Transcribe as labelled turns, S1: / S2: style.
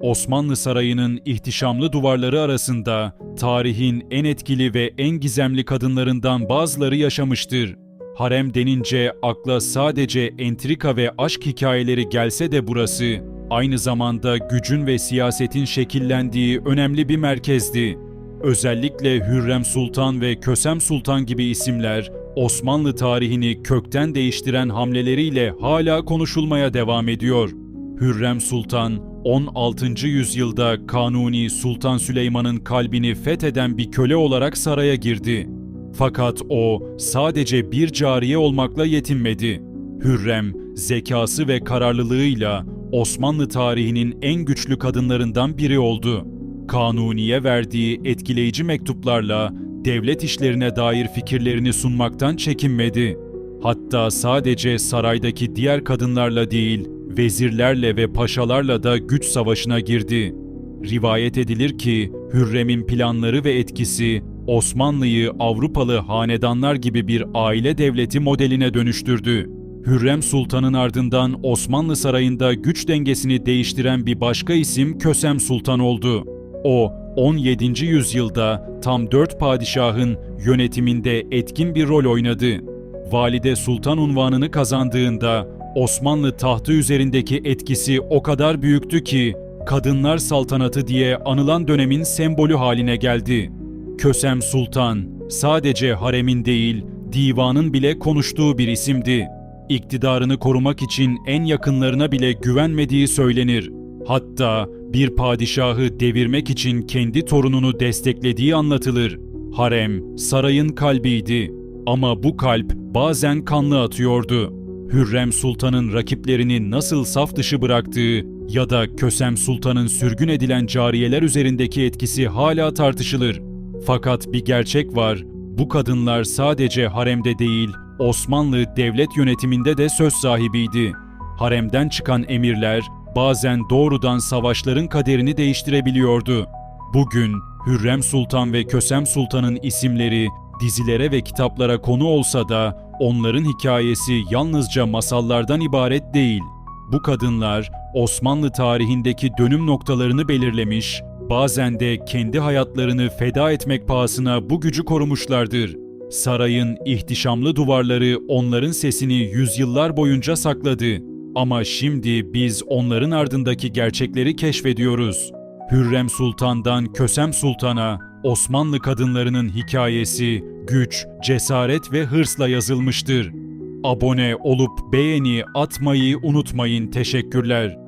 S1: Osmanlı Sarayı'nın ihtişamlı duvarları arasında tarihin en etkili ve en gizemli kadınlarından bazıları yaşamıştır. Harem denince akla sadece entrika ve aşk hikayeleri gelse de burası aynı zamanda gücün ve siyasetin şekillendiği önemli bir merkezdi. Özellikle Hürrem Sultan ve Kösem Sultan gibi isimler Osmanlı tarihini kökten değiştiren hamleleriyle hala konuşulmaya devam ediyor. Hürrem Sultan 16. yüzyılda Kanuni Sultan Süleyman'ın kalbini fetheden bir köle olarak saraya girdi. Fakat o sadece bir cariye olmakla yetinmedi. Hürrem, zekası ve kararlılığıyla Osmanlı tarihinin en güçlü kadınlarından biri oldu. Kanuni'ye verdiği etkileyici mektuplarla devlet işlerine dair fikirlerini sunmaktan çekinmedi. Hatta sadece saraydaki diğer kadınlarla değil, vezirlerle ve paşalarla da güç savaşına girdi. Rivayet edilir ki Hürrem'in planları ve etkisi Osmanlı'yı Avrupalı hanedanlar gibi bir aile devleti modeline dönüştürdü. Hürrem Sultan'ın ardından Osmanlı Sarayı'nda güç dengesini değiştiren bir başka isim Kösem Sultan oldu. O 17. yüzyılda tam 4 padişahın yönetiminde etkin bir rol oynadı. Valide Sultan unvanını kazandığında Osmanlı tahtı üzerindeki etkisi o kadar büyüktü ki kadınlar saltanatı diye anılan dönemin sembolü haline geldi. Kösem Sultan sadece haremin değil, divanın bile konuştuğu bir isimdi. İktidarını korumak için en yakınlarına bile güvenmediği söylenir. Hatta bir padişahı devirmek için kendi torununu desteklediği anlatılır. Harem sarayın kalbiydi ama bu kalp bazen kanlı atıyordu. Hürrem Sultan'ın rakiplerini nasıl saf dışı bıraktığı ya da Kösem Sultan'ın sürgün edilen cariyeler üzerindeki etkisi hala tartışılır. Fakat bir gerçek var. Bu kadınlar sadece haremde değil, Osmanlı devlet yönetiminde de söz sahibiydi. Haremden çıkan emirler bazen doğrudan savaşların kaderini değiştirebiliyordu. Bugün Hürrem Sultan ve Kösem Sultan'ın isimleri dizilere ve kitaplara konu olsa da onların hikayesi yalnızca masallardan ibaret değil. Bu kadınlar Osmanlı tarihindeki dönüm noktalarını belirlemiş, bazen de kendi hayatlarını feda etmek pahasına bu gücü korumuşlardır. Sarayın ihtişamlı duvarları onların sesini yüzyıllar boyunca sakladı. Ama şimdi biz onların ardındaki gerçekleri keşfediyoruz. Hürrem Sultan'dan Kösem Sultan'a Osmanlı kadınlarının hikayesi güç, cesaret ve hırsla yazılmıştır. Abone olup beğeni atmayı unutmayın. Teşekkürler.